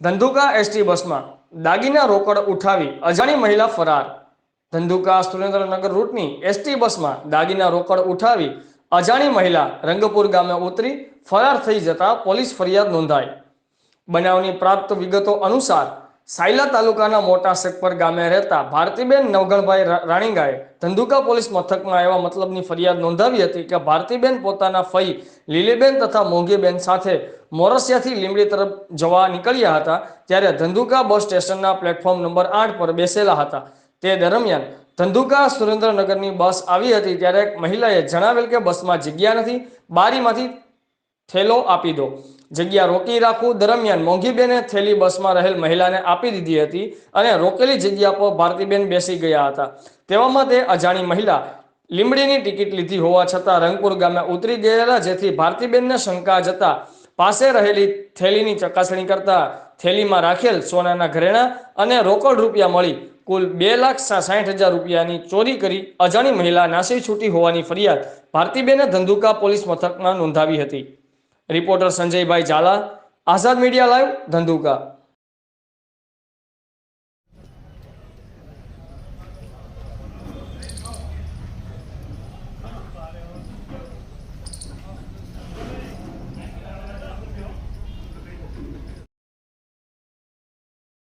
Dhandhuka ST બસમાં દાગીના રોકડ ઉઠાવી અજાણી મહિલા ફરાર. ધંધુકા સુરેન્દ્રનગર રૂટની એસટી બસમાં દાગીના રોકડ ઉઠાવી અજાણી મહિલા રંગપુર ગામે ઉતરી ફરાર થઈ જતા પોલીસ ફરિયાદ નોંધાઈ. બનાવની પ્રાપ્ત વિગતો અનુસાર સાયલા તાલુકાના મોટા સકપર ગામે રહેતા ભારતીબેન નવગણભાઈ રાણીગાએ ધંધુકા પોલીસ મથકમાં એવા મતલબની ફરિયાદ નોંધાવી હતી કે ભારતીબેન પોતાના ફઈ લીલીબેન તથા મોંઘીબેન સાથે મોરસિયાથી લીંબડી તરફ જવા નીકળ્યા હતા ત્યારે ધંધુકા બસ સ્ટેશનના પ્લેટફોર્મ નંબર આઠ પર બેસેલા હતા. તે દરમિયાન ધંધુકા સુરેન્દ્રનગરની બસ આવી હતી ત્યારે એક મહિલાએ જણાવેલ કે બસમાં જગ્યા નથી, બારીમાંથી થેલો આપી દો. જગ્યા રોકી રાખવું દરમિયાન મોંઘીબેને થેલી બસમાં રહેલ મહિલાને આપી દીધી હતી અને રોકેલી જગ્યા પર ભારતીબેન બેસી ગયા હતા. તેવામાં તે અજાણી મહિલા લીંબડીની ટિકિટ લીધી હોવા છતાં રંગપુર ગામે ઉતરી ગયેલા જેથી ભારતીબેનને શંકા જતા પાસે રહેલી થેલીની ચકાસણી કરતા થેલીમાં રાખેલ સોનાના ઘરેણા અને રોકડ રૂપિયા મળી કુલ બે લાખ સાઠ હજાર રૂપિયાની ચોરી કરી અજાણી મહિલા નાસી છૂટી હોવાની ફરિયાદ ભારતીબેને ધંધુકા પોલીસ મથકમાં નોંધાવી હતી. રિપોર્ટર સંજયભાઈ ઝાલા આઝાદ મીડિયા લાઈવ ધંધુકા.